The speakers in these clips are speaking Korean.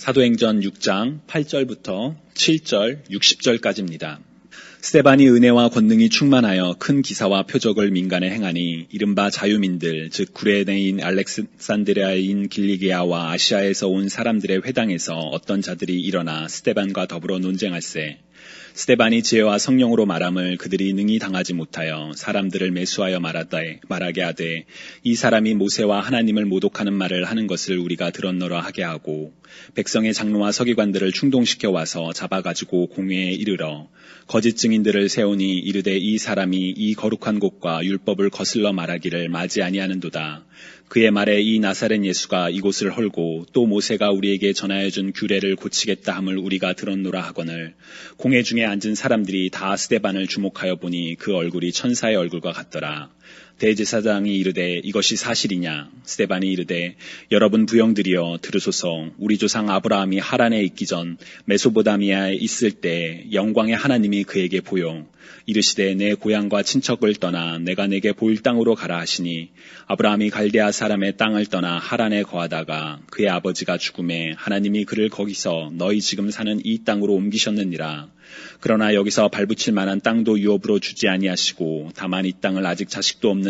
사도행전 6장 8절부터 7절, 60절까지입니다. 스테반이 은혜와 권능이 충만하여 큰 기사와 표적을 민간에 행하니 이른바 자유민들 즉 구레네인 알렉산드리아인 길리기아와 아시아에서 온 사람들의 회당에서 어떤 자들이 일어나 스테반과 더불어 논쟁할세 스테반이 지혜와 성령으로 말함을 그들이 능히 당하지 못하여 사람들을 매수하여 말하되, 말하게 하되 이 사람이 모세와 하나님을 모독하는 말을 하는 것을 우리가 들었노라 하게 하고 백성의 장로와 서기관들을 충동시켜 와서 잡아 가지고 공회에 이르러 거짓 증인들을 세우니 이르되 이 사람이 이 거룩한 곳과 율법을 거슬러 말하기를 맞이 아니하는도다. 그의 말에 이 나사렛 예수가 이곳을 헐고 또 모세가 우리에게 전하여 준 규례를 고치겠다 함을 우리가 들었노라 하거늘 공회 중에 앉은 사람들이 다 스데반을 주목하여 보니 그 얼굴이 천사의 얼굴과 같더라. 대제사장이 이르되 이것이 사실이냐? 스테반이 이르되 여러분 부영들이여 들으소서. 우리 조상 아브라함이 하란에 있기 전 메소보다미아에 있을 때 영광의 하나님이 그에게 보여 이르시되 내 고향과 친척을 떠나 내가 내게 보일 땅으로 가라 하시니 아브라함이 갈대아 사람의 땅을 떠나 하란에 거하다가 그의 아버지가 죽음에 하나님이 그를 거기서 너희 지금 사는 이 땅으로 옮기셨느니라. 그러나 여기서 발붙일 만한 땅도 유업으로 주지 아니하시고 다만 이 땅을 아직 자식도 없는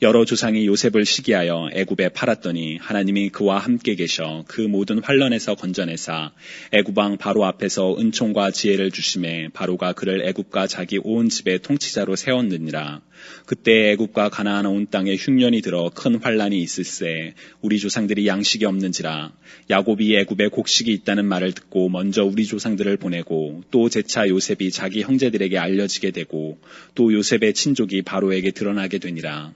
여러 조상이 요셉을 시기하여 애굽에 팔았더니 하나님이 그와 함께 계셔 그 모든 환란에서 건져내사 애굽왕 바로 앞에서 은총과 지혜를 주심에 바로가 그를 애굽과 자기 온 집의 통치자로 세웠느니라. 그때 애굽과 가나안 온 땅에 흉년이 들어 큰 환란이 있을세 우리 조상들이 양식이 없는지라 야곱이 애굽에 곡식이 있다는 말을 듣고 먼저 우리 조상들을 보내고 또 재차 요셉이 자기 형제들에게 알려지게 되고 또 요셉의 친족이 바로에게 드러나게 되니라.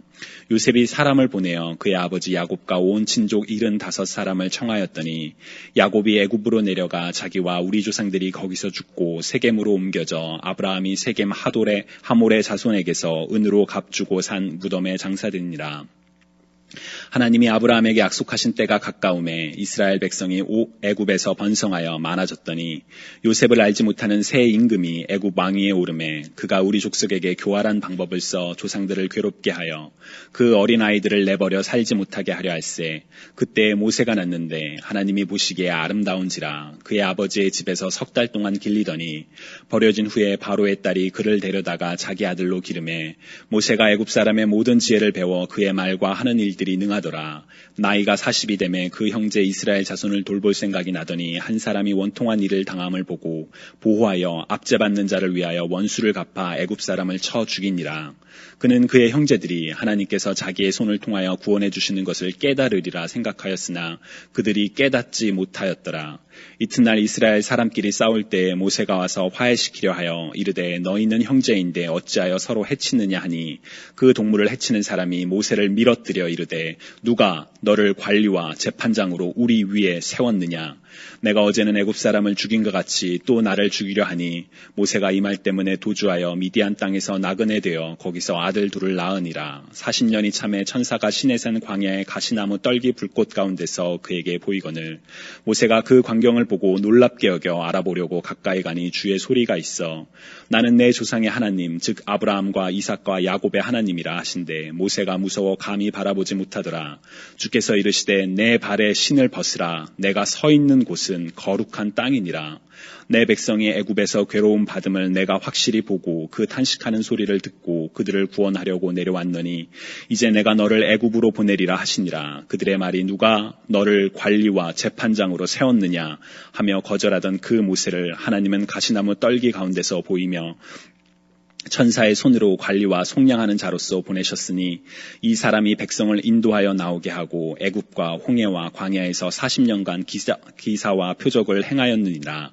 요셉이 사람을 보내어 그의 아버지 야곱과 온 친족 일흔 다섯 사람을 청하였더니 야곱이 애굽으로 내려가 자기와 우리 조상들이 거기서 죽고 세겜으로 옮겨져 아브라함이 세겜 하돌의 하몰의 자손에게서 은으로 값주고 산 무덤에 장사되니라. 하나님이 아브라함에게 약속하신 때가 가까움에 이스라엘 백성이 애굽에서 번성하여 많아졌더니 요셉을 알지 못하는 새 임금이 애굽 왕위에 오름에 그가 우리 족속에게 교활한 방법을 써 조상들을 괴롭게 하여 그 어린 아이들을 내버려 살지 못하게 하려 할세. 그때 모세가 났는데 하나님이 보시기에 아름다운지라 그의 아버지의 집에서 석 달 동안 길리더니 버려진 후에 바로의 딸이 그를 데려다가 자기 아들로 기름해 모세가 애굽 사람의 모든 지혜를 배워 그의 말과 하는 일들이 능하다 하더라. 나이가 40이 되매 그 형제 이스라엘 자손을 돌볼 생각이 나더니 한 사람이 원통한 일을 당함을 보고 보호하여 압제받는 자를 위하여 원수를 갚아 애굽 사람을 쳐 죽이니라. 그는 그의 형제들이 하나님께서 자기의 손을 통하여 구원해 주시는 것을 깨달으리라 생각하였으나 그들이 깨닫지 못하였더라. 이튿날 이스라엘 사람끼리 싸울 때 모세가 와서 화해시키려 하여 이르되 너희는 형제인데 어찌하여 서로 해치느냐 하니 그 동물을 해치는 사람이 모세를 밀어뜨려 이르되 누가 너를 관리와 재판장으로 우리 위에 세웠느냐 내가 어제는 애굽 사람을 죽인 것 같이 또 나를 죽이려 하니 모세가 이 말 때문에 도주하여 미디안 땅에서 나그네 되어 거기서 아들 둘을 낳으니라. 40년이 참에 천사가 시내산 광야의 가시나무 떨기 불꽃 가운데서 그에게 보이거늘 모세가 그 광경을 보고 놀랍게 여겨 알아보려고 가까이 가니 주의 소리가 있어 나는 내 조상의 하나님 즉 아브라함과 이삭과 야곱의 하나님이라 하신데 모세가 무서워 감히 바라보지 못하더라. 주께서 이르시되 내 발에 신을 벗으라. 내가 서 있는 곳은 거룩한 땅이니라. 내 백성이 애굽에서 괴로움 받음을 내가 확실히 보고 그 탄식하는 소리를 듣고 그들을 구원하려고 내려왔느니 이제 내가 너를 애굽으로 보내리라 하시니라. 그들의 말이 누가 너를 관리와 재판장으로 세웠느냐 하며 거절하던 그 모세를 하나님은 가시나무 떨기 가운데서 보이며 천사의 손으로 관리와 속량하는 자로서 보내셨으니 이 사람이 백성을 인도하여 나오게 하고 애굽과 홍해와 광야에서 40년간 기사, 기사와 표적을 행하였느니라.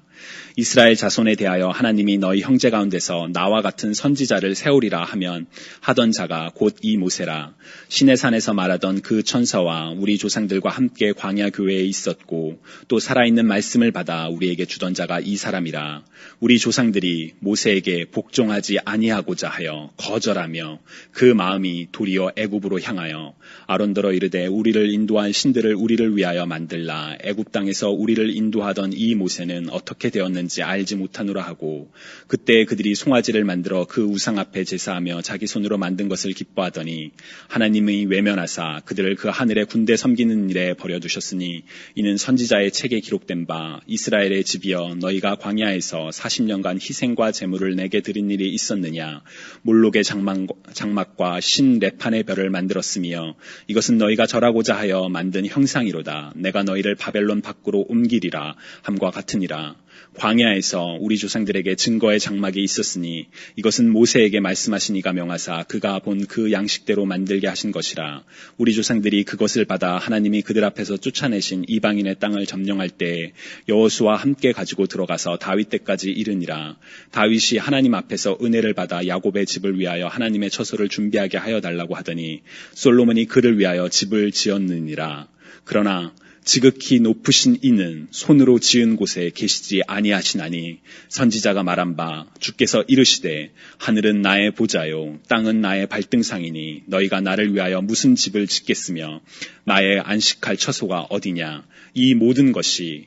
이스라엘 자손에 대하여 하나님이 너희 형제 가운데서 나와 같은 선지자를 세우리라 하면 하던 자가 곧 이 모세라. 신의 산에서 말하던 그 천사와 우리 조상들과 함께 광야 교회에 있었고 또 살아있는 말씀을 받아 우리에게 주던 자가 이 사람이라. 우리 조상들이 모세에게 복종하지 아니하고자 하여 거절하며 그 마음이 도리어 애굽으로 향하여 아론더러 이르되 우리를 인도한 신들을 우리를 위하여 만들라. 애굽 땅에서 우리를 인도하던 이 모세는 어떻게 되었는지 알지 못하노라 하고 그때 그들이 송아지를 만들어 그 우상 앞에 제사하며 자기 손으로 만든 것을 기뻐하더니 하나님의 외면하사 그들을 그 하늘의 군대 섬기는 일에 버려두셨으니 이는 선지자의 책에 기록된 바 이스라엘의 집이여 너희가 광야에서 40년간 희생과 제물을 내게 드린 일이 있었느냐? 몰록의 장막, 과 신 레판의 별을 만들었으며 이것은 너희가 절하고자 하여 만든 형상이로다. 내가 너희를 바벨론 밖으로 옮기리라 함과 같으니라 광야에서 우리 조상들에게 증거의 장막이 있었으니 이것은 모세에게 말씀하신 이가 명하사 그가 본 그 양식대로 만들게 하신 것이라. 우리 조상들이 그것을 받아 하나님이 그들 앞에서 쫓아내신 이방인의 땅을 점령할 때 여호수와 함께 가지고 들어가서 다윗 때까지 이르니라. 다윗이 하나님 앞에서 은혜를 받아 야곱의 집을 위하여 하나님의 처소를 준비하게 하여 달라고 하더니 솔로몬이 그를 위하여 집을 지었느니라. 그러나 지극히 높으신 이는 손으로 지은 곳에 계시지 아니하시나니 선지자가 말한 바 주께서 이르시되 하늘은 나의 보좌요 땅은 나의 발등상이니 너희가 나를 위하여 무슨 집을 짓겠으며 나의 안식할 처소가 어디냐? 이 모든 것이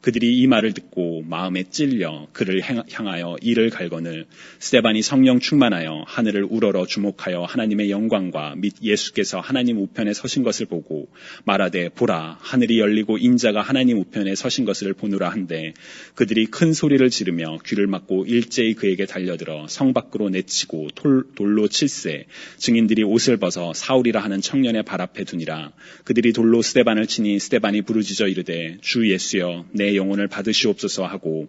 그들이 이 말을 듣고 마음에 찔려 그를 향하여 이를 갈거늘 스테반이 성령 충만하여 하늘을 우러러 주목하여 하나님의 영광과 및 예수께서 하나님 우편에 서신 것을 보고 말하되 보라 하늘이 열리고 인자가 하나님 우편에 서신 것을 보느라 한데 그들이 큰 소리를 지르며 귀를 막고 일제히 그에게 달려들어 성 밖으로 내치고 돌, 돌로 칠세 증인들이 옷을 벗어 사울이라 하는 청년의 발 앞에 두니라. 그들이 돌로 스테반을 치니 스테반이 부르짖어 이르되 주 예수여 내 영혼을 받으시옵소서 하고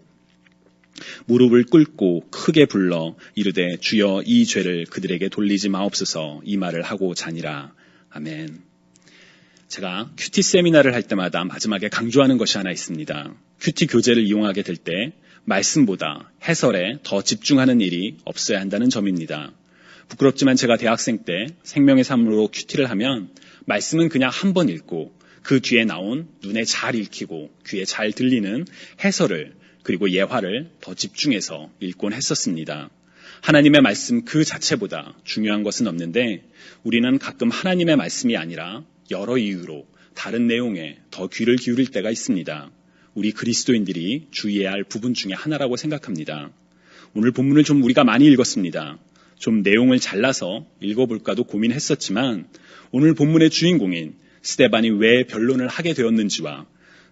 무릎을 꿇고 크게 불러 이르되 주여 이 죄를 그들에게 돌리지 마옵소서 이 말을 하고 자니라. 아멘. 제가 큐티 세미나를 할 때마다 마지막에 강조하는 것이 하나 있습니다. 큐티 교재를 이용하게 될 때 말씀보다 해설에 더 집중하는 일이 없어야 한다는 점입니다. 부끄럽지만 제가 대학생 때 생명의 삶으로 큐티를 하면 말씀은 그냥 한 번 읽고 그 뒤에 나온 눈에 잘 읽히고 귀에 잘 들리는 해설을 그리고 예화를 더 집중해서 읽곤 했었습니다. 하나님의 말씀 그 자체보다 중요한 것은 없는데 우리는 가끔 하나님의 말씀이 아니라 여러 이유로 다른 내용에 더 귀를 기울일 때가 있습니다. 우리 그리스도인들이 주의해야 할 부분 중에 하나라고 생각합니다. 오늘 본문을 좀 우리가 많이 읽었습니다. 좀 내용을 잘라서 읽어볼까도 고민했었지만 오늘 본문의 주인공인 스테반이 왜 변론을 하게 되었는지와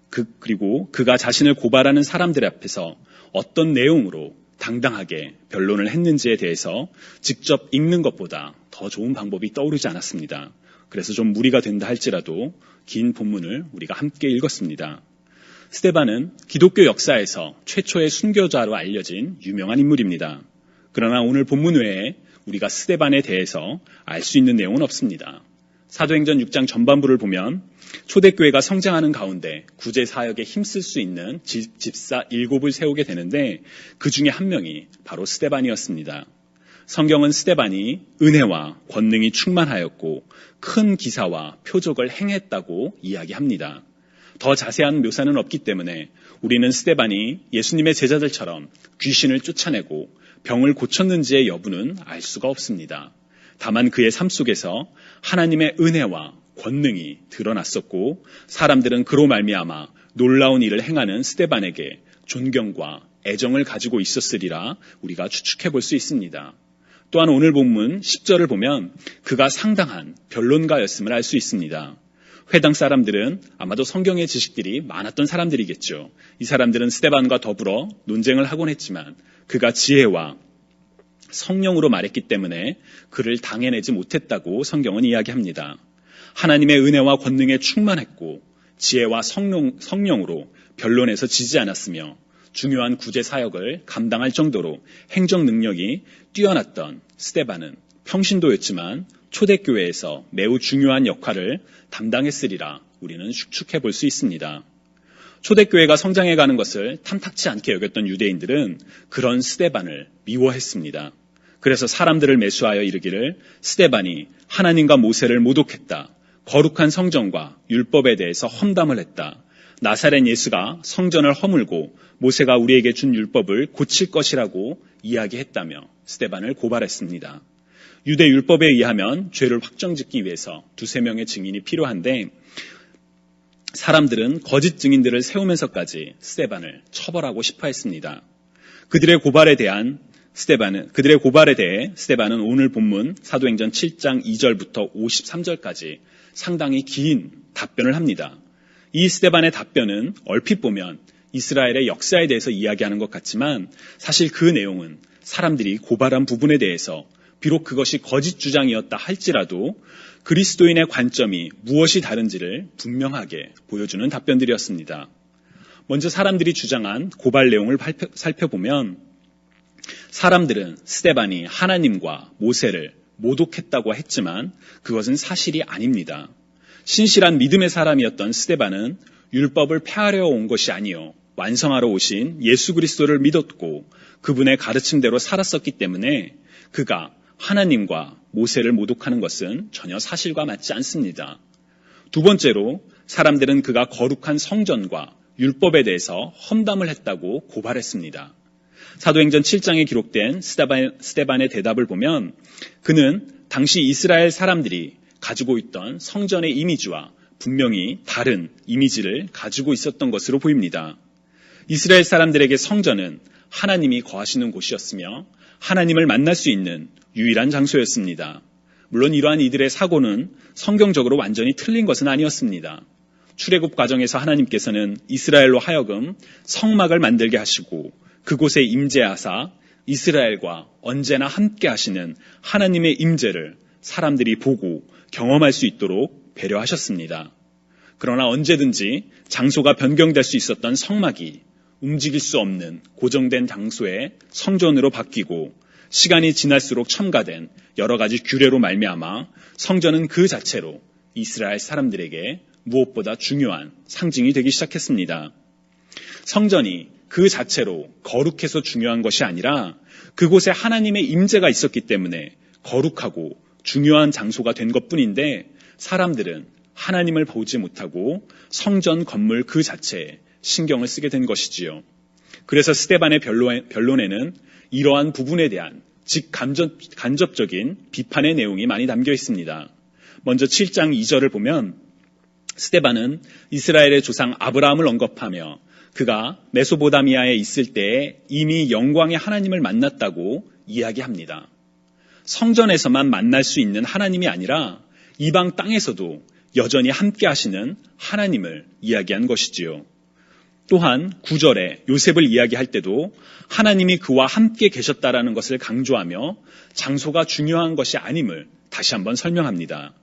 그, 그리고 그가 자신을 고발하는 사람들 앞에서 어떤 내용으로 당당하게 변론을 했는지에 대해서 직접 읽는 것보다 더 좋은 방법이 떠오르지 않았습니다. 그래서 좀 무리가 된다 할지라도 긴 본문을 우리가 함께 읽었습니다. 스테반은 기독교 역사에서 최초의 순교자로 알려진 유명한 인물입니다. 그러나 오늘 본문 외에 우리가 스테반에 대해서 알 수 있는 내용은 없습니다. 사도행전 6장 전반부를 보면 초대교회가 성장하는 가운데 구제 사역에 힘쓸 수 있는 집사 일곱을 세우게 되는데 그 중에 한 명이 바로 스테반이었습니다. 성경은 스테반이 은혜와 권능이 충만하였고 큰 기사와 표적을 행했다고 이야기합니다. 더 자세한 묘사는 없기 때문에 우리는 스테반이 예수님의 제자들처럼 귀신을 쫓아내고 병을 고쳤는지의 여부는 알 수가 없습니다. 다만 그의 삶 속에서 하나님의 은혜와 권능이 드러났었고 사람들은 그로 말미암아 놀라운 일을 행하는 스테반에게 존경과 애정을 가지고 있었으리라 우리가 추측해 볼 수 있습니다. 또한 오늘 본문 10절을 보면 그가 상당한 변론가였음을 알 수 있습니다. 회당 사람들은 아마도 성경의 지식들이 많았던 사람들이겠죠. 이 사람들은 스테반과 더불어 논쟁을 하곤 했지만 그가 지혜와 성령으로 말했기 때문에 그를 당해내지 못했다고 성경은 이야기합니다. 하나님의 은혜와 권능에 충만했고 지혜와 성령, 성령으로 변론에서 지지 않았으며 중요한 구제 사역을 감당할 정도로 행정 능력이 뛰어났던 스테반은 평신도였지만 초대교회에서 매우 중요한 역할을 담당했으리라 우리는 축축해 볼 수 있습니다. 초대교회가 성장해 가는 것을 탐탁치 않게 여겼던 유대인들은 그런 스테반을 미워했습니다. 그래서 사람들을 매수하여 이르기를 스테반이 하나님과 모세를 모독했다. 거룩한 성전과 율법에 대해서 험담을 했다. 나사렛 예수가 성전을 허물고 모세가 우리에게 준 율법을 고칠 것이라고 이야기했다며 스테반을 고발했습니다. 유대 율법에 의하면 죄를 확정짓기 위해서 두세 명의 증인이 필요한데 사람들은 거짓 증인들을 세우면서까지 스테반을 처벌하고 싶어 했습니다. 그들의 고발에 대한 스테반은 그들의 고발에 대해 스테반은 오늘 본문 사도행전 7장 2절부터 53절까지 상당히 긴 답변을 합니다. 이 스테반의 답변은 얼핏 보면 이스라엘의 역사에 대해서 이야기하는 것 같지만 사실 그 내용은 사람들이 고발한 부분에 대해서 비록 그것이 거짓 주장이었다 할지라도 그리스도인의 관점이 무엇이 다른지를 분명하게 보여주는 답변들이었습니다. 먼저 사람들이 주장한 고발 내용을 살펴보면 사람들은 스테반이 하나님과 모세를 모독했다고 했지만 그것은 사실이 아닙니다. 신실한 믿음의 사람이었던 스테반은 율법을 폐하려 온 것이 아니요 완성하러 오신 예수 그리스도를 믿었고 그분의 가르침대로 살았었기 때문에 그가 하나님과 모세를 모독하는 것은 전혀 사실과 맞지 않습니다. 두 번째로 사람들은 그가 거룩한 성전과 율법에 대해서 험담을 했다고 고발했습니다. 사도행전 7장에 기록된 스테반, 의 대답을 보면 그는 당시 이스라엘 사람들이 가지고 있던 성전의 이미지와 분명히 다른 이미지를 가지고 있었던 것으로 보입니다. 이스라엘 사람들에게 성전은 하나님이 거하시는 곳이었으며 하나님을 만날 수 있는 유일한 장소였습니다. 물론 이러한 이들의 사고는 성경적으로 완전히 틀린 것은 아니었습니다. 출애굽 과정에서 하나님께서는 이스라엘로 하여금 성막을 만들게 하시고 그곳에 임재하사 이스라엘과 언제나 함께 하시는 하나님의 임재를 사람들이 보고 경험할 수 있도록 배려하셨습니다. 그러나 언제든지 장소가 변경될 수 있었던 성막이 움직일 수 없는 고정된 장소의 성전으로 바뀌고 시간이 지날수록 첨가된 여러 가지 규례로 말미암아 성전은 그 자체로 이스라엘 사람들에게 무엇보다 중요한 상징이 되기 시작했습니다. 성전이 그 자체로 거룩해서 중요한 것이 아니라 그곳에 하나님의 임재가 있었기 때문에 거룩하고 중요한 장소가 된 것뿐인데 사람들은 하나님을 보지 못하고 성전 건물 그 자체에 신경을 쓰게 된 것이지요. 그래서 스테반의 변론에는 이러한 부분에 대한 즉 간접, 적인 비판의 내용이 많이 담겨 있습니다. 먼저 7장 2절을 보면 스테반은 이스라엘의 조상 아브라함을 언급하며 그가 메소보다미아에 있을 때에 이미 영광의 하나님을 만났다고 이야기합니다. 성전에서만 만날 수 있는 하나님이 아니라 이방 땅에서도 여전히 함께 하시는 하나님을 이야기한 것이지요. 또한 구절에 요셉을 이야기할 때도 하나님이 그와 함께 계셨다라는 것을 강조하며 장소가 중요한 것이 아님을 다시 한번 설명합니다.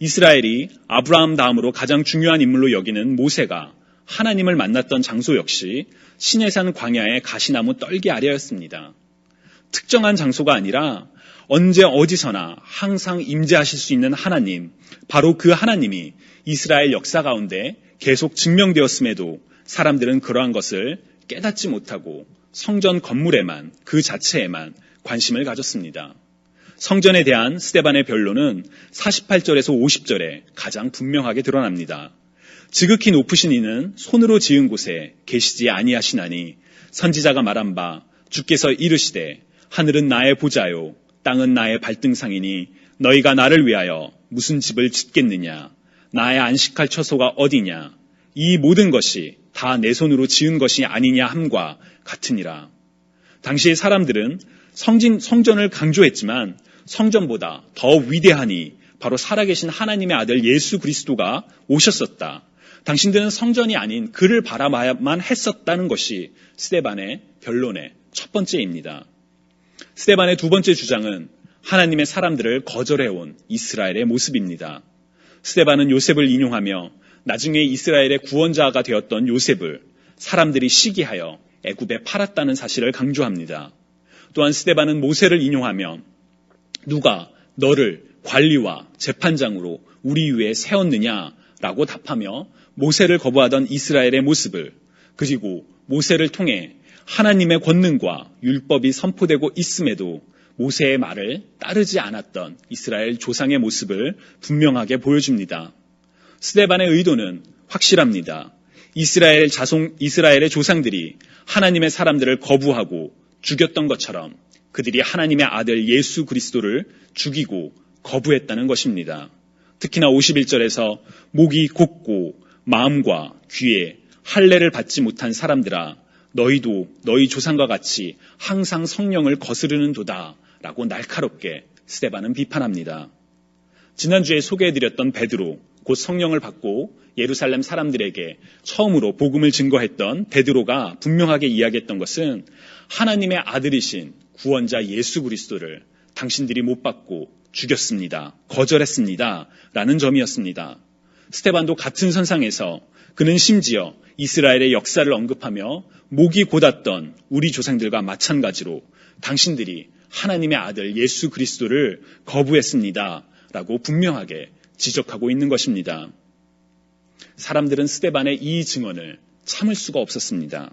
이스라엘이 아브라함 다음으로 가장 중요한 인물로 여기는 모세가 하나님을 만났던 장소 역시 신해산 광야의 가시나무 떨기 아래였습니다. 특정한 장소가 아니라 언제 어디서나 항상 임재하실 수 있는 하나님, 바로 그 하나님이 이스라엘 역사 가운데 계속 증명되었음에도 사람들은 그러한 것을 깨닫지 못하고 성전 건물에만 그 자체에만 관심을 가졌습니다. 성전에 대한 스테반의 변론은 48절에서 50절에 가장 분명하게 드러납니다. 지극히 높으신 이는 손으로 지은 곳에 계시지 아니하시나니 선지자가 말한 바 주께서 이르시되 하늘은 나의 보좌요 땅은 나의 발등상이니 너희가 나를 위하여 무슨 집을 짓겠느냐 나의 안식할 처소가 어디냐 이 모든 것이 다 내 손으로 지은 것이 아니냐 함과 같으니라. 당시의 사람들은 성진, 성전을 강조했지만 성전보다 더 위대하니 바로 살아계신 하나님의 아들 예수 그리스도가 오셨었다. 당신들은 성전이 아닌 그를 바라봐야만 했었다는 것이 스테반의 변론의 첫 번째입니다. 스테반의 두 번째 주장은 하나님의 사람들을 거절해온 이스라엘의 모습입니다. 스테반은 요셉을 인용하며 나중에 이스라엘의 구원자가 되었던 요셉을 사람들이 시기하여 애굽에 팔았다는 사실을 강조합니다. 또한 스테반은 모세를 인용하며 누가 너를 관리와 재판장으로 우리 위에 세웠느냐라고 답하며 모세를 거부하던 이스라엘의 모습을 그리고 모세를 통해 하나님의 권능과 율법이 선포되고 있음에도 모세의 말을 따르지 않았던 이스라엘 조상의 모습을 분명하게 보여줍니다. 스데반의 의도는 확실합니다. 이스라엘 자송, 이스라엘의 조상들이 하나님의 사람들을 거부하고 죽였던 것처럼 그들이 하나님의 아들 예수 그리스도를 죽이고 거부했다는 것입니다. 특히나 51절에서 목이 곧고 마음과 귀에 할례를 받지 못한 사람들아 너희도 너희 조상과 같이 항상 성령을 거스르는 도다 라고 날카롭게 스테반은 비판합니다. 지난주에 소개해드렸던 베드로 곧 성령을 받고 예루살렘 사람들에게 처음으로 복음을 증거했던 베드로가 분명하게 이야기했던 것은 하나님의 아들이신 구원자 예수 그리스도를 당신들이 못 받고 죽였습니다. 거절했습니다. 라는 점이었습니다. 스테반도 같은 선상에서 그는 심지어 이스라엘의 역사를 언급하며 목이 곧았던 우리 조상들과 마찬가지로 당신들이 하나님의 아들 예수 그리스도를 거부했습니다. 라고 분명하게 지적하고 있는 것입니다. 사람들은 스테반의 이 증언을 참을 수가 없었습니다.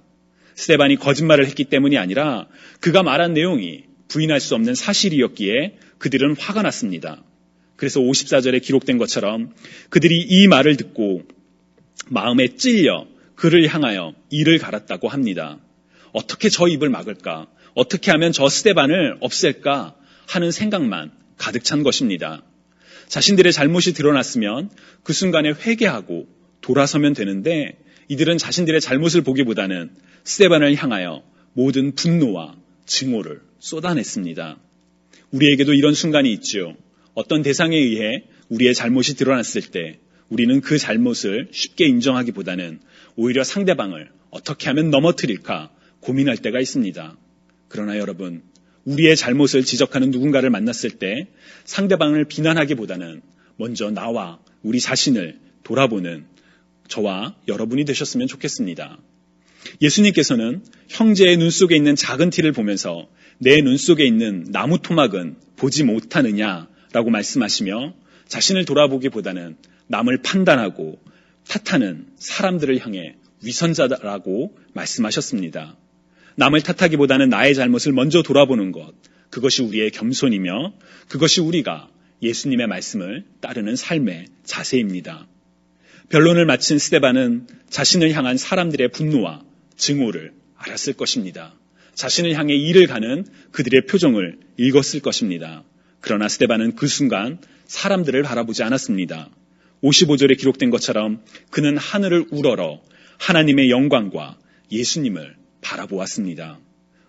스테반이 거짓말을 했기 때문이 아니라 그가 말한 내용이 부인할 수 없는 사실이었기에 그들은 화가 났습니다. 그래서 54절에 기록된 것처럼 그들이 이 말을 듣고 마음에 찔려 그를 향하여 이를 갈았다고 합니다. 어떻게 저 입을 막을까? 어떻게 하면 저 스테반을 없앨까? 하는 생각만 가득 찬 것입니다. 자신들의 잘못이 드러났으면 그 순간에 회개하고 돌아서면 되는데 이들은 자신들의 잘못을 보기보다는 스테반을 향하여 모든 분노와 증오를 쏟아냈습니다. 우리에게도 이런 순간이 있죠. 어떤 대상에 의해 우리의 잘못이 드러났을 때 우리는 그 잘못을 쉽게 인정하기보다는 오히려 상대방을 어떻게 하면 넘어뜨릴까 고민할 때가 있습니다. 그러나 여러분, 우리의 잘못을 지적하는 누군가를 만났을 때 상대방을 비난하기보다는 먼저 나와 우리 자신을 돌아보는 저와 여러분이 되셨으면 좋겠습니다. 예수님께서는 형제의 눈 속에 있는 작은 티를 보면서 내 눈 속에 있는 나무 토막은 보지 못하느냐라고 말씀하시며 자신을 돌아보기보다는 남을 판단하고 탓하는 사람들을 향해 위선자라고 말씀하셨습니다. 남을 탓하기보다는 나의 잘못을 먼저 돌아보는 것, 그것이 우리의 겸손이며 그것이 우리가 예수님의 말씀을 따르는 삶의 자세입니다. 변론을 마친 스테반은 자신을 향한 사람들의 분노와 증오를 알았을 것입니다. 자신을 향해 일을 가는 그들의 표정을 읽었을 것입니다. 그러나 스테반은 그 순간 사람들을 바라보지 않았습니다. 55절에 기록된 것처럼 그는 하늘을 우러러 하나님의 영광과 예수님을 바라보았습니다.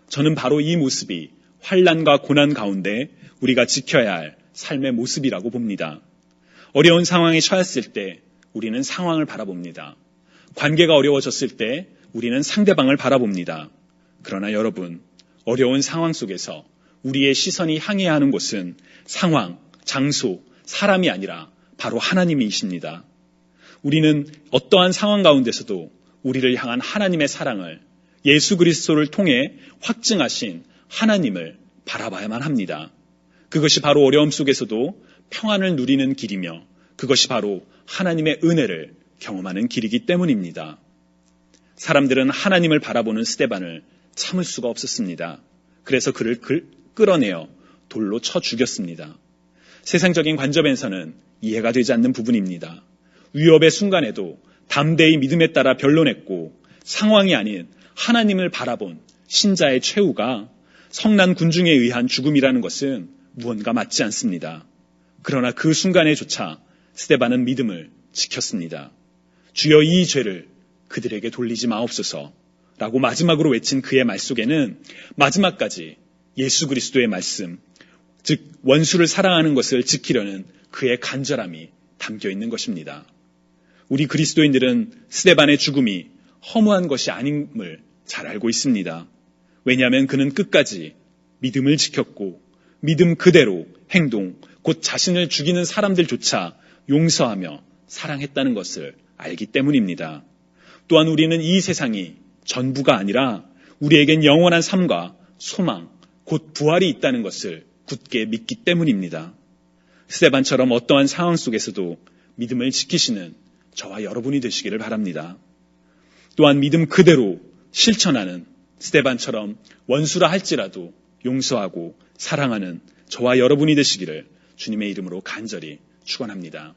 저는 바로 이 모습이 환란과 고난 가운데 우리가 지켜야 할 삶의 모습이라고 봅니다. 어려운 상황에 처했을 때 우리는 상황을 바라봅니다. 관계가 어려워졌을 때 우리는 상대방을 바라봅니다. 그러나 여러분, 어려운 상황 속에서 우리의 시선이 향해야 하는 곳은 상황, 장소, 사람이 아니라 바로 하나님이십니다. 우리는 어떠한 상황 가운데서도 우리를 향한 하나님의 사랑을 예수 그리스도를 통해 확증하신 하나님을 바라봐야만 합니다. 그것이 바로 어려움 속에서도 평안을 누리는 길이며 그것이 바로 하나님의 은혜를 경험하는 길이기 때문입니다. 사람들은 하나님을 바라보는 스테반을 참을 수가 없었습니다. 그래서 그를 끌어내어 돌로 쳐 죽였습니다. 세상적인 관점에서는 이해가 되지 않는 부분입니다. 위협의 순간에도 담대히 믿음에 따라 변론했고 상황이 아닌 하나님을 바라본 신자의 최후가 성난 군중에 의한 죽음이라는 것은 무언가 맞지 않습니다. 그러나 그 순간에조차 스테반은 믿음을 지켰습니다. 주여 이 죄를 그들에게 돌리지 마옵소서 라고 마지막으로 외친 그의 말 속에는 마지막까지 예수 그리스도의 말씀, 즉 원수를 사랑하는 것을 지키려는 그의 간절함이 담겨 있는 것입니다. 우리 그리스도인들은 스데반의 죽음이 허무한 것이 아님을 잘 알고 있습니다. 왜냐하면 그는 끝까지 믿음을 지켰고 믿음 그대로 행동, 곧 자신을 죽이는 사람들조차 용서하며 사랑했다는 것을 알기 때문입니다. 또한 우리는 이 세상이 전부가 아니라 우리에겐 영원한 삶과 소망, 곧 부활이 있다는 것을 굳게 믿기 때문입니다. 스테반처럼 어떠한 상황 속에서도 믿음을 지키시는 저와 여러분이 되시기를 바랍니다. 또한 믿음 그대로 실천하는 스테반처럼 원수라 할지라도 용서하고 사랑하는 저와 여러분이 되시기를 주님의 이름으로 간절히 축원합니다.